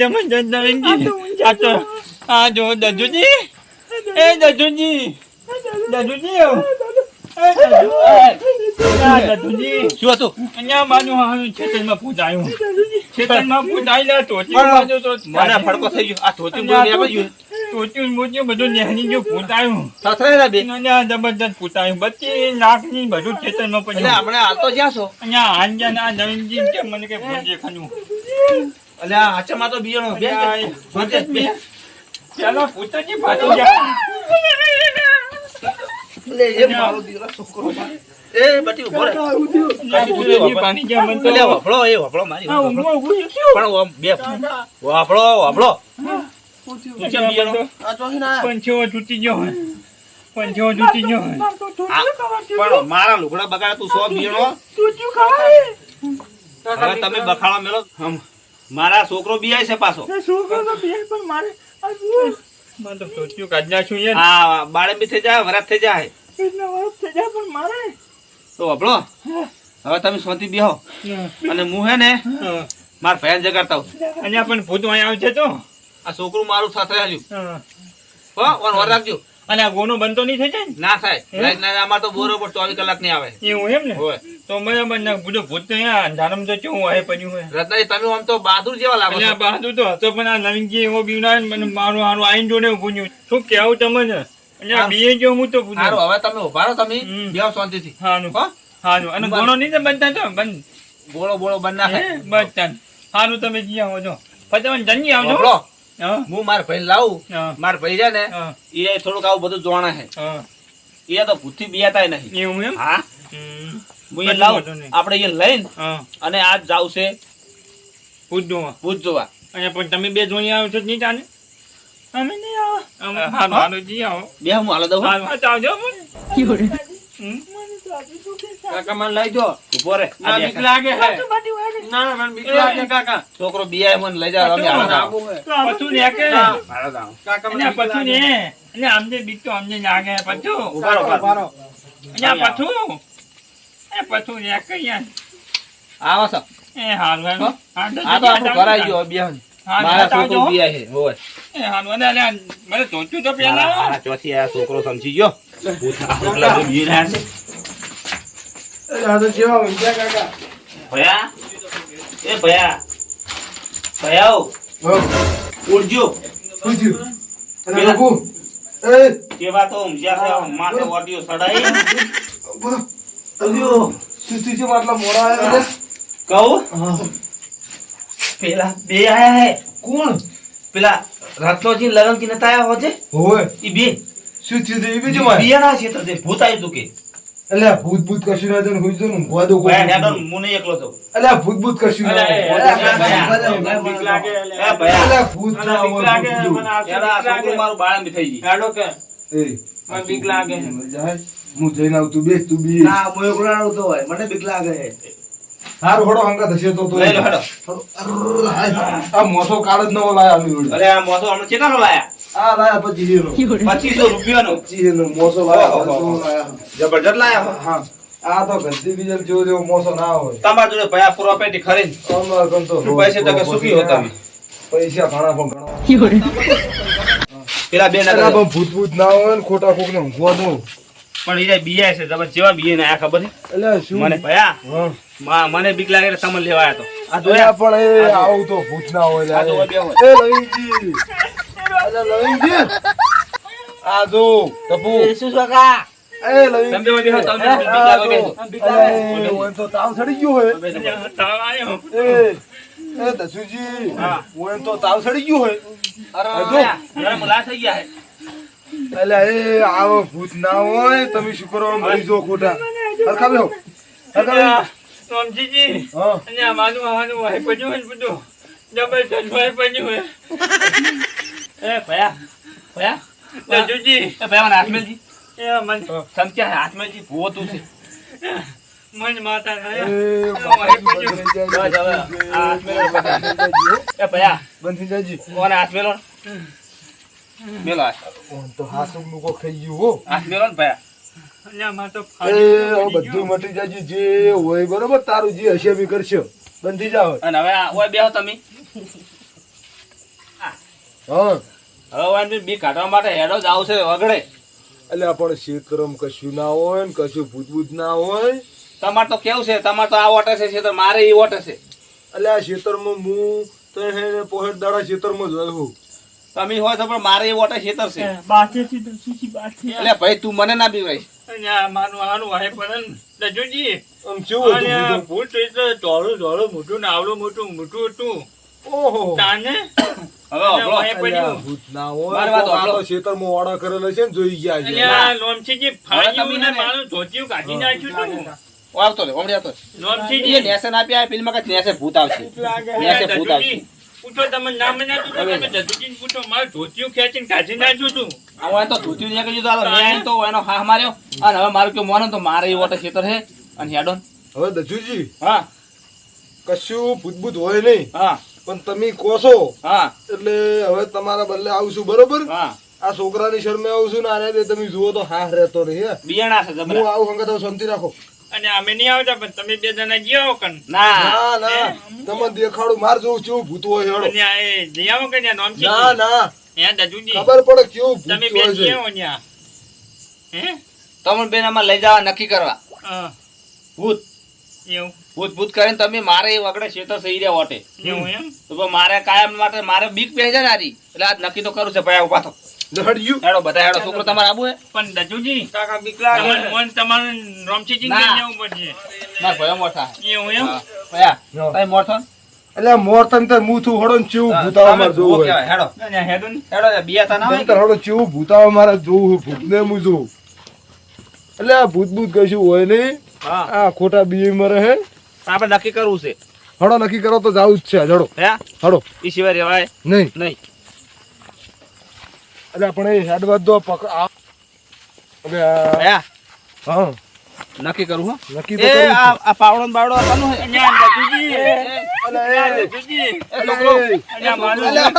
જમન જનજી આ તો આ જો દજુજી. એ દજુજી. દજુજી શું હતું? અહીંયા બાજુ હા ખેતરમાં પૂજાયું. ખેતરમાં પૂજાયેલા ટોચી બાજુ તો મને ફડકો થઈ ગયો. આ ધોતી બોલી આપણે મોચ્યું બધું નેહની ગયું પૂજાયું. સથરેલા બે. બધું પડ્યું. હમણાં હાલ તો જ્યાં છો. અહીંયા આંજા ના નવીનજી કે મને કે ભૂલ દેખાનું એટલે આ તો બીજાનો બે અહીંયા સોંતે બે ચાલો પૂછોજી ફાટી જા એટલે એ મારો દીકરો છોકરો એ બટી ઊભો રહે. પાણી ગયા મને તો. એટલે વફળો એ વફળો મારી આ વફળો. ઊંઘમાં ઊભું છું. પણ બે. વફળો વફળો તું કેમ બીજાનો આ ચોહી ના. પંચો તૂટી ગયો પંચો તૂટી ગયો પણ મારા લુગડા બગાડ તું સો બીણો હવે તમે બખાડો મેલો. હમ. મારા છોકરો બીયાય છે પાછો. મને તો સોચ્યું કાઢ નાખ્યું યાર. આ બાળે બી થઈ જાય વરાત થઈ જાય. તો વફળો હવે તમે શાંતિ બેહો. અને હું હે ને હા. મારા ભેન જગાડતા આવું અહીંયા પણ ભૂત અહીંયા આવે તો. આ છોકરું મારું સાથે હાલ્યું હા. હો ઓન રાખજો. અને આ ગોનો બનતો નહીં થઈ જાય ના? થાય. હે? અમાર તો બરોબર ચોવીસ કલાક નહીં આવે. એવું એમ ને? હોય. તો બરાબર ને બધું ભૂત તો અંધારામાં તો કેવું હોય પડ્યું હોય રત્નાજી તમે આમ તો બહાદુર જેવા લાગો એટલે છો બહાદુર તો હતો પણ આ નવીનજી એવો બીવડાવે મને મારું હારું આઈને જોડે પૂછ્યું શું કેવું તમને? અહીંયા બીએ જો હું તો પૂછું. હવે તમે ઊભા રહો તમે બેવ શાંતિથી. હાનું હો? હાનું અને ગોળો નહીં તો બંધ થતો બંધ. બોલો બોલો બંધ ના બસ ચાલ હાનું તમે જી આવો છો તમે જલ્દી આવજો. હું. માર ભાઈ લાવું. માર ભાઈ છે ને એ થોડુંક આવું બધું જોણા છે. એ તો ભૂતથી બિયાતા નહીં. એવું એમ? હા. હું લાવું. આપણે એ લઈને અને આજ જાવ છે પૂછજો ભૂત જોવા. અહીંયા પણ તમે બે જોઈ આવો છો નહીં ચાલે અમે નહીં આવો. અમે હારું હારું જી આવો. બે હું હાલો દઉં હો. હારું હા તો આવજો પણ. કાકા મને લઈ દો ઊભો રે. આ ના બીક લાગે ના ના મને બીક લાગે કાકા. છોકરો બિયાય મને લઈ જાવ અમે હાલો મને પછું ને કે હાલો કાકા મને પછું ને. એટલે આમને બીક તો અમને લાગે પછું. ઊભા રહો, ઊભા રહો. પછું. એ પછું ને કે આવો છો. એ હારું હારું હા? તો આ તો આપણું ઘર આવી ગયો બે મારા છોકરો બિયાય છે હોય એ હારું અલ્યા મને સોચ્યું તો પેલા મારા ચોથી આ છોકરો સમજી ગયો. ભૂત આ બી રહ્યા છે. આ તો જેવા ઊંઘ્યા કાકા. ભયા? એ ભયા? ભયાઓ ઉડજો. બાપુ એ. કેવા તો ઊંઘ્યા છે માથે ઓડિયો સડાઈ અલ્યો સુતી છે માટલા મોડા આવ્યા કહું? પેલા બે આયા હે. કોણ? પેલા રત્નોજી લગનથી નતા આયા હોજે? હોય ઈ બે. શું થયું છે એ બીજું મારે બિયાના ક્ષેત્ર છે. ભૂત આવ્યું તું કે. એટલે ભૂત ભૂત કશું ના થયું હુઈ જવાનું ઊંઘવા દો ભયા નેડો હું નહીં એકલો તો. એટલે ભૂત ભૂત કશું ના લાગે એટલે. ભૂત ના લાગે મને આ લાગે મારું બાળામી થઈ ગઈ. કે. મને બીક લાગે. જાય હું જઈને આવું તું બેસ તું બી ના હું એકલો તો હોય મને બીક લાગે. છે સારું હડો હંગા થશે તો. તો આ મોસો કાળ જ નવો લાયા અમે. અરે આ મોસો હમણાં કેટલાનો લાયા? આ લાયા પછી નો પચીસો રૂપિયાનો? એનો મોસો લાયા. જબરજસ્ત લાયા હા? આ તો ગંદી બીજલ જેવો જેવો મોસો ના હોય. તમારા જોડે ભયા પ્રોપર્ટી ખરી અમાર તો રોજ ટકા સુખી હો પૈસા ઘણા પણ ઘણા. પેલા બે ના પણ ભૂત ભૂત ના હોય ને ખોટા કોક ને ઊંઘવા દો પણ એ બીયા છે તમે જેવા બિયા ને આ ખબર છે? એટલે શું? મને ભયા? હા. મને બીક લાગે એટલે તમને લેવા આવ્યો તો. આ જોયા પણ એ આવું તો ભૂત ના હોય. એ લવિંગજી. અલા, લવિંગજી. આ જો ટપુ. શું કાકા? એ તમે તમે બીક લાગે તો- તાવ ચડી ગયો હોય તાવ આવ્યો. એ એ દસુજી. તો તાવ ચડી ગયો હોય અરે જો. થઈ ગયા. એટલે એ આવો ભૂત ના હોય તમે શું કરો? મરી જો ખોટા. હરખા બેહો. હરખા સોમજીજી હા. અલ્યા, મારું હારું વાહી પડ્યું હોય ને બધું. જબરજસ્ત હોય પડ્યું હોય. એ ભયા ભયા. દજુજી એ ભયા મને હાથ મેલજી એ મન. સમજ્યા હાથ ભૂવો તું છે. મન માતા એ. આ ભયા. બંધ થઈ જાય કોને હાથ મેલો કોક થઈ ગયું હો. ને બધું મટી જાય જે હોય બરોબર તારું જે હશે બી કરશે. બંધ જાવ અને હવે આ બેહો તમે. હા. હવે વાંધો બી કાઢવા માટે હેડો જ આવશે વગડે. એટલે પણ શેતરમ કશું ના હોય ને કશું ભૂત ભૂત ના હોય. તમારે તો કેવું છે? તમારે તો આ ઓટે છે છે મારે એ ઓટે છે એટલે આ ખેતરમાં હું તો પોહેટ દાડા ખેતરમાં જ રહું તમે હોય તો પણ મારે એ વોટર ખેતર છે. એટલે ભાઈ તું મને ના બીવાય? ભૂત આવશે. ભૂત આવશે. પૂછો તમે નામ ના તો તમે દજુજીને પૂછો મારું ધોતિયું ખેંચીને કાઢી નાખ્યું હતું આ તો ધોતિયું નીકળી ગયું તો મેં તો એનો હા માર્યો. અને હવે મારું કે મોનો તો મારે એ ઓટે ખેતર છે. અને હેડોન હવે દજુજી હા. કશું ભૂત ભૂત હોય નહીં. હા. પણ તમે કહો છો. હા. એટલે હવે તમારા બદલે આવશું બરોબર? હા. આ છોકરાની શરમે આવશું ને આને તમે જુઓ તો હા રહેતો નહીં હે. બિયાણા છે હું આવું હંગત શાંતિ રાખો. અને અમે નહીં આવતા પણ તમે બે જણા ગયા કન ના. ના ના. તમે દેખાડું માર જોઉં છું ભૂત હોય હેડો. અને આ એ જઈ આવો કે નામ છે ના ના. ત્યાં દજુજી ખબર પડે કેવું ભૂત તમે બે આવો ત્યાં. હે? તમને બેન આમાં લઈ જવા નક્કી કરવા. હા. ભૂત. એવું. ભૂત ભૂત કરીને તમે મારે એ વગડે તો સહી રહ્યા ઓટે એવું એમ? તો મારે કાયમ માટે મારે બીક પહેજે નારી એટલે આજ નક્કી તો કરું છે ભાઈ ઊભા થો. લહડ્યું હેડો બધા હેડો છોકરો તમારે આબુ હે? પણ દજુજી કાકા બીક તમારે તમારે રામચીજી ના. કઈ જવું પડશે મારા ભાઈઓ મોટા. એવું એમ? ભયા. હા. તમે એટલે મોર તમ મુથું હડો ને ચેવું ભૂતાવા મારે જોવું હોય. હેડો. હેડો હેડો જા, તા ના તમ હોય તાર હડો ચેવું ભૂતાવા મારે જોવું હોય ભૂતને હું જોઉં. એટલે ભૂત ભૂત કશું હોય નહીં. હા. આ ખોટા બીએ મરે હે આપણે નક્કી કરવું છે. હડો નક્કી કરો તો જાવું જ છે. હડો. હે હડો એ સિવાય રેવાય નહીં. નહીં. એટલે આપણે હેડ બધો હવે હે. નક્કી કરું હો. નક્કી તો આ આ પાવડો બાવડો આપવાનું હે છે. આ દજુજી એ છોકરો. આ મારું. અલ્યા.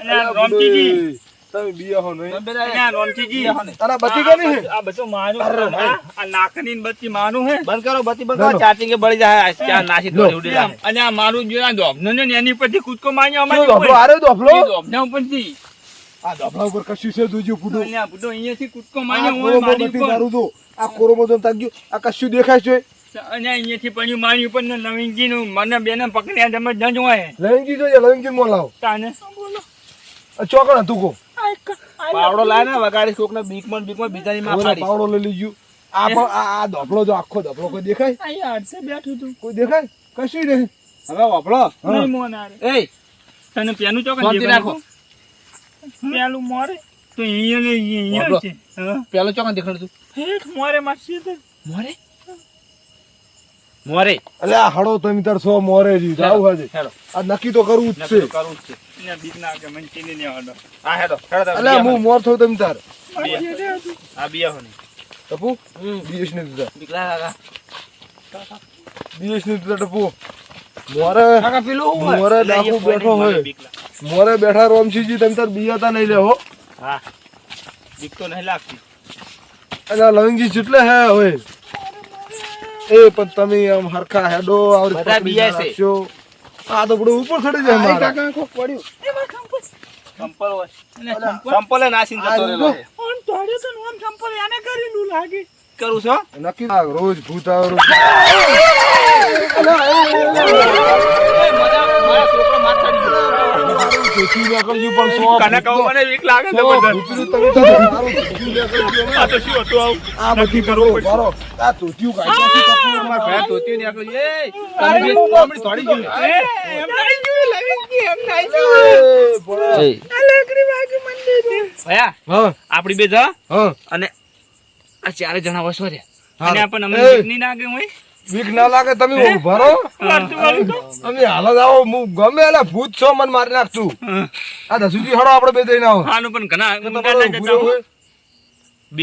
અને તમે બીયા હો નહીં. તમે આ રામચીજી તારા બતી કોની હે? આ બધું માનું આ આ નાકની ને બત્તી મારું હે. બંધ કરો બત્તી બંધ કરો. ચાટી કે બળી જાય આ ચા નાસી દોડી ઉડી જાય. અને આ મારું જોયા આ ધોબનો ને એની પરથી કૂદકો માર્યો અમારી ધોફલો આરે દોફલો દોબ ધોબના ઉપરથી. આ ધોફલા ઉપર કશું છે દોજો ફૂટું. અહીંયા બધો અહીંયાથી કૂદકો માર્યો મારી ઉપર જો આ કોરોમો જો તાક્યું આ કશું દેખાય છે? અને અહીંયાથી પણ મારી ઉપર ને નવીનજીનું મને બેને પકડ્યા તમે જજ હોય લવિંગજી જોઈએ લવિંગજી મો લાવ. તાને. ચોકણ હતું કો પાવડો લાય ને વગાડી કોક ને બીકમાં બીકમાં બીજાની માં ફાડી પાવડો લઈ લીજો. આ પણ આ ધોફલો જો આખો ધોફલો કોઈ દેખાય? અહીંયા આડસે બેઠું તું. કોઈ દેખાય? કશું નહીં. હવે હા. નહીં મોન આરે એ તને પેનું શાંતિ રાખો. પેલું મોરે? તો અહીંયા ને અહીંયા છે. પેલો ચોકા દેખાડ તું હેઠ મોરે માસી તો. મોરે? મોરે. એટલે આ હળો તો તાર સો મોરે જી. જાવ હાજે. આ નક્કી તો કરવું જ છે. કરવું જ છે. ને બીક ના કે મન ચીની ને હડો. આ હેડો હેડો અલે હું મોર થો તમે તાર. આ બિયા હો નહીં ટપુ? બીએસ ને દીધા. બીકલા કાકા બીએસ ને દીધા ટપુ. મોરે કાકા પેલું મોરે ડાકુ બેઠો હોય. મોરે બેઠા રોમસીજી તમે તાર બીયાતા નહીં લેવો હા. બીક તો નહીં લાગતી. અરે લવિંગજી જેટલે હે હોય એ પણ તમે આમ હરખા હેડો આવડી બધા બીયા છે. આ તો બધું ઉપર ચડી જાય મારા. ચંપલ હોય અને ચંપલ ચંપલે નાસીને જતો રહેલો. ઓન તોડ્યો તો ને ઓમ ચંપલ એને કરેલું લાગે. કરું છો નક્કી રોજ ભૂત આવે આપડી બે જા હા. અને આ ચારે જણા વસો રે અને પણ અમને એ, બીક હોય. બીક ના લાગે તમે ઊભા રહો. વાળતું વાળું તો. હાલ જ આવો હું ગમે એટલે ભૂત છો મને મારી નાખતું આ દસુજી હડો આપણે બે જઈને આવો. આનું પણ ઘણા ના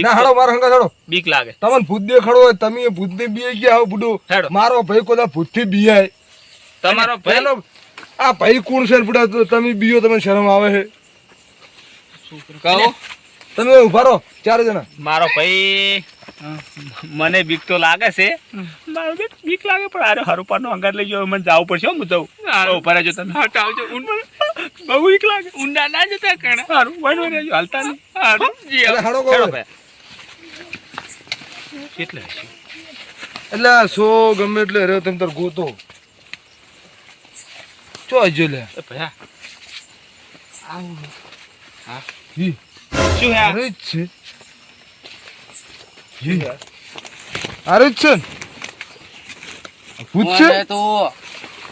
ના હડો મારા હંગા હડો બીક લાગે. તમને ભૂત દેખાડો હોય તમે ભૂત ને બીએ ગયા આવો બુડો. મારો ભાઈ કોદા ભૂતથી બીયાય તમારો ભાઈ? આ ભાઈ કોણ છે બુડા? તમે બીયો તમે શરમ આવે છે. કહો તમે ઊભા રહો ચાર જણા. મારો ભાઈ મને બીક તો લાગે છે. મારો બીક બીક લાગે પણ અરે હારું પાનો અંગાર લઈ ગયો મને જાવું પડશે હો, હું જાઉં. ઊભા રહેજો તમે. આવજો. ઊંડ બહુ બીક લાગે. ઊંડા ના જતા કણ. હારું વન રહેજો હાલતા નહીં. હારું. જી એટલે હાડો ભાઈ. કેટલે એટલે સો ગમે એટલે રહ્યો તમે તાર ગોતો. ચો આજો લે. એ ભયા આવું હા. હે જ છે ઈ અરે જ. છે. ને? ભૂત છે? હે તું?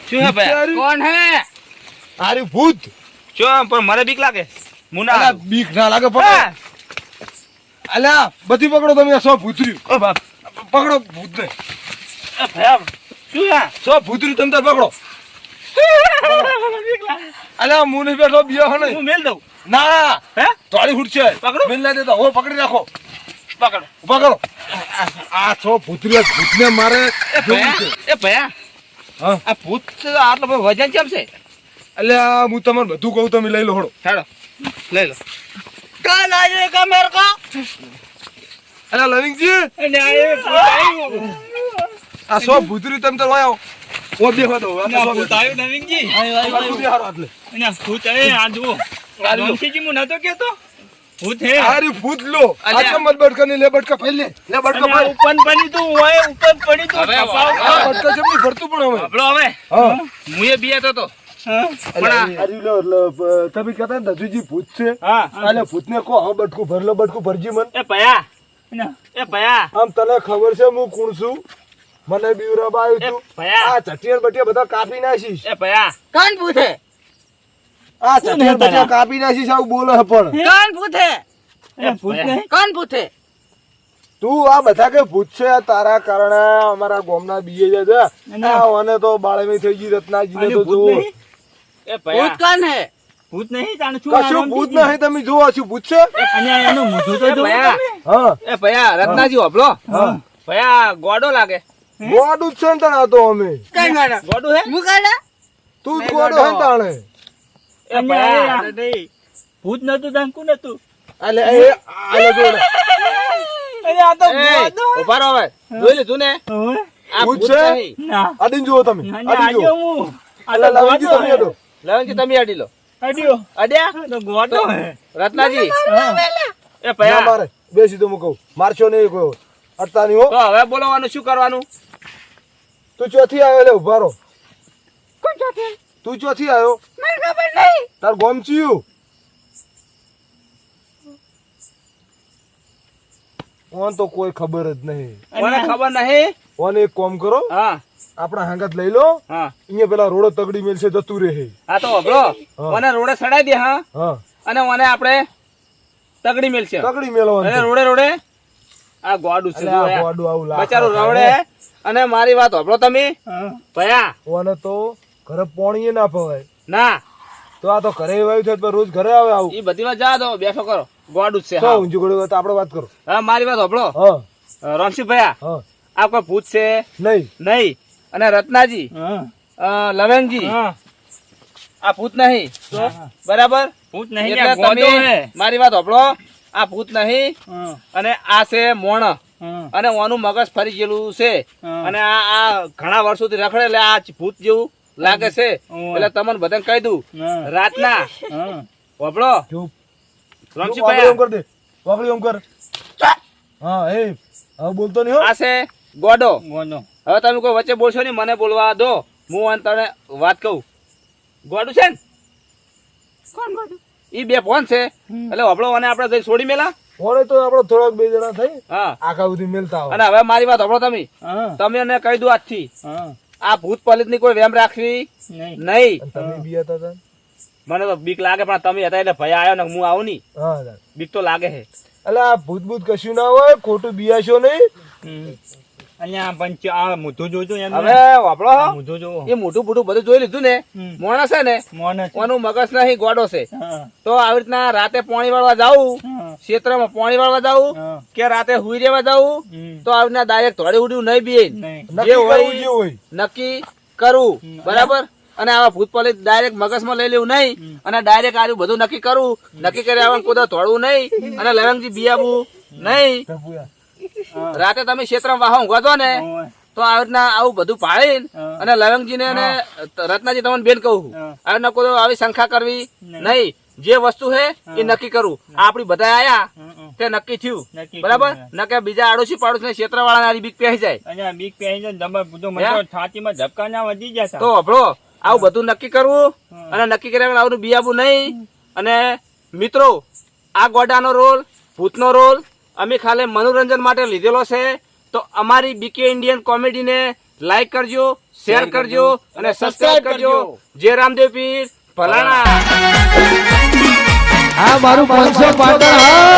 શું હે અરે કોણ હે? અરે ભૂત. શું પણ મને બીક લાગે? મુના. બીક ના લાગે પકડો અલ્યા બધી પકડો તમે આ સો ભૂતર્યું ઓ બાપ. પકડો ભૂતને. એ ભયા શું હે? સો ભૂતર્યું તમે તાર પકડો. અલ્યા હું નહીં બેઠો બીજો હો હું મેલ દઉં. ના! હે? તોડી ફૂટ છે પકડો. મેલ ના દેતા. હો પકડી રાખો પકડ. પકડો આ છો ભૂતરી ભૂતને મારે એ ભયા એ ભયા. હા? આ ભૂત છે, આટલો બધો વજન કેમ છે? અલ્યા હું તમને બધું કહું તમે લઈ લો હળો. હેડો. લઈ લો. કા લાજે કા મેર કા અરે લવિંગજી! અને આ એ આ સો ભૂતરી તમે તો વાયો ઓ બે હતો આ ભૂત આવ્યું નવીનજી એટલે અને ભૂત એ આ જુઓ. ધોનસીજી હું નતો કેતો ભૂત હે. અરે ભૂત લો. આ મત બટકા ને લે બટકા ફેલ લે. લે બટકા ફેલ ઉપન બની તું હોય ઉપન પડી તું આ બટકા જેમની ભરતું પણ હવે? આપણો હવે. હું. એ બિયાતો તો. હા. તમે ને ભૂત છે. હા. કહો હા બટકું ભરલો બટકું ભરજી મન. એ ભયા. એ ભયા. આમ તને ખબર છે હું કોણ છું? મને બીવરાબ આવ્યું છું આ ચટિયાર બટિયા બધા કાપી નાખીશ. એ ભયા. કોણ પૂછે આ ચટિયાર બટિયા કાપી નાખીશ સાવ બોલે પણ. કોણ પૂછે એ ભૂત નહીં કોણ પૂછે તું આ બધા કે ભૂત છે તારા કારણે અમારા ગોમના બીએ છે અને- તો બાળમી થઈ ગઈ રત્નાજી તો ભૂત જુઓ. એ ભૂત ભયા કોણ હે? ભૂત નહીં? જાણ છું કશું ભૂત નહીં તમે જુઓ છો ભૂત છે અને એનો મોઢું તો તમે. હા. એ ભયા રત્નાજી હોભલો. હા. ભયા ગોડો લાગે. ગોડું છે ને તણા તો અમે. કઈ ગાડા? ગોડું હે? મુકાડા? તું ગોડો હે તાણે. ભૂત નતું દાંકું નતું અલે અલે જો ને. અરે આ તો. ઊભા રહો હવે. જોઈ લીધું ને? આ ભૂત છે? ના. આડીને જુઓ તમે. આજે જુઓ. હું. અલા ગોડો તમે અડો લવનજી તમે અડી લો? અડ્યો. અડ્યા તો ગોડો હે. રત્નાજી. એ પયા મારે. બેસી તો હું કહું મારશો નહીં કોઈ. અડતા નહીં હો. તો હવે બોલવાનું શું કરવાનું? તું ચોથી આવ્યો લે ઊભા રહો. તું ચોથી આવ્યો? તાર ગોમ ચિયું ઓન તો કોઈ ખબર જ નહીં. મને ખબર નહીં? ઓન એક કોમ કરો. હા. આપણા હાંગત લઈ લો. હા. અહીંયા પેલા રોડો તગડી મેલશે જતું રહે. આ તો હોભળો મને રોડે સડાઈ દે હા. હા. અને મને આપણે તગડી મેલશે. તગડી મેલો અને રોડે રોડે. આ ગોડું છે આ. ગોડું આવું લાખ બચારો રવડે અને મારી વાત હોભળો તમે. હા. ભયા. ઓને તો ઘરે પોણીએ ના પવાય ના. તો આ તો ઘરે વાયું છે તો રોજ ઘરે આવે આવું. એ બધી વાત જા દો બેઠો કરો. ગોડું જ છે હા. ઊંચું ગોડું તો આપણે વાત કરો. હા મારી વાત હોભળો. હા. રણસિંહ ભયા હા. આ કોઈ ભૂત છે? નહીં. નહીં. અને રત્નાજી? હા. લવેનજી હા. આ ભૂત નહીં. બરાબર? ભૂત નહીં એટલે તમે મારી વાત હોભળો. આ ભૂત નહીં. અને આ છે મોણ. અને ઓનું મગજ ફરી ગયેલું છે. અને આ આ ઘણા વર્ષોથી રખડે એટલે આ ભૂત જેવું. લાગે છે? એટલે તમને બધાને કહી દઉં. રાતના. હા. હોભળો ચૂપ. રમશી વાપરી એમ કર દે. વાપરી ઓમ કર. હા એ. હવે બોલતો નહીં આ છે ગોડો. ગોડો. હવે તમે કોઈ વચ્ચે બોલશો નહીં મને બોલવા દો. હું અને તને વાત કહું. ગોડું છે ને? ઈ બે ફોન છે. એટલે હોભળો અને આપણે જઈ છોડી મેલા. ફોન તો આપણો થોડોક બે જણા થઈ હા. આખા સુધી મેલતા અને હવે મારી વાત હોભળો તમે. તમે એને કહી દો આજથી. હા. આ ભૂત પલિતની કોઈ વેમ રાખવી? નહીં. નહીં. તમે બી હતા તા? મને તો બીક લાગે પણ તમે હતા એટલે ભય આવ્યો ને હું આવું નહીં. બીક તો લાગે છે. એટલે આ ભૂત ભૂત કશું ના હોય ખોટું બિયાશો નહીં. અને પંચ આ મોઢું જોજો એનું. હવે વાપરો મોઢું જોવો. એ મોટું મોટું બધું જોઈ લીધું ને? મોણસ છે ને? ઓનું મગજ નહીં ગોડો છે. તો આવી રીતના રાતે પાણી વાળવા જાવું. ક્ષેત્રમાં પાણી વાળવા જાવું કે રાતે હુઈ રહેવા જાવું તો આવી રીતના ડાયરેક્ટ થોડી ઉડ્યું નહીં બી નક્કી કરવું જે હોય. નક્કી કરવું બરાબર? અને આવા ભૂત પલિત ડાયરેક્ટ મગજમાં લઈ લેવું નહીં અને ડાયરેક્ટ આરું બધું નક્કી કરવું નક્કી કરી આવવાનું કોઈ થોડવું નહીં અને લવંગજી બિયાવું નહીં. રાતે તમે ક્ષેત્રમાં વાહો ઊંઘો ને તો આવી રીતના આવું બધું પાળી અને લવંગજીને અને રત્નાજી તમને બેન કહું આવી રીતના કોઈ આવી શંકા કરવી નહીં. જે વસ્તુ છે એ નક્કી કરવું આપડી બધા આયા. તે નક્કી થયું. બરાબર? ન કે બીજા આડોશી પાડોશી ક્ષેત્ર વાળા બીક પહેરી જાય. બીક પહેરી હે? તો છાતીમાં ધબકા ના વધી જાય તો. અભળો આવું બધું નક્કી કરવું અને નક્કી કર્યા આવું બિયાબું નહીં. અને મિત્રો આ ગોડાનો રોલ ભૂતનો રોલ અમે ખાલી મનોરંજન માટે લીધેલો છે. તો અમારી બીકે ઇન્ડિયન કોમેડીને લાઈક કરજો શેર કરજો અને સબસ્ક્રાઇબ કરજો. જય રામદેવ પીર. ભલાણા હા મારું પાંચસો પાટણ હા.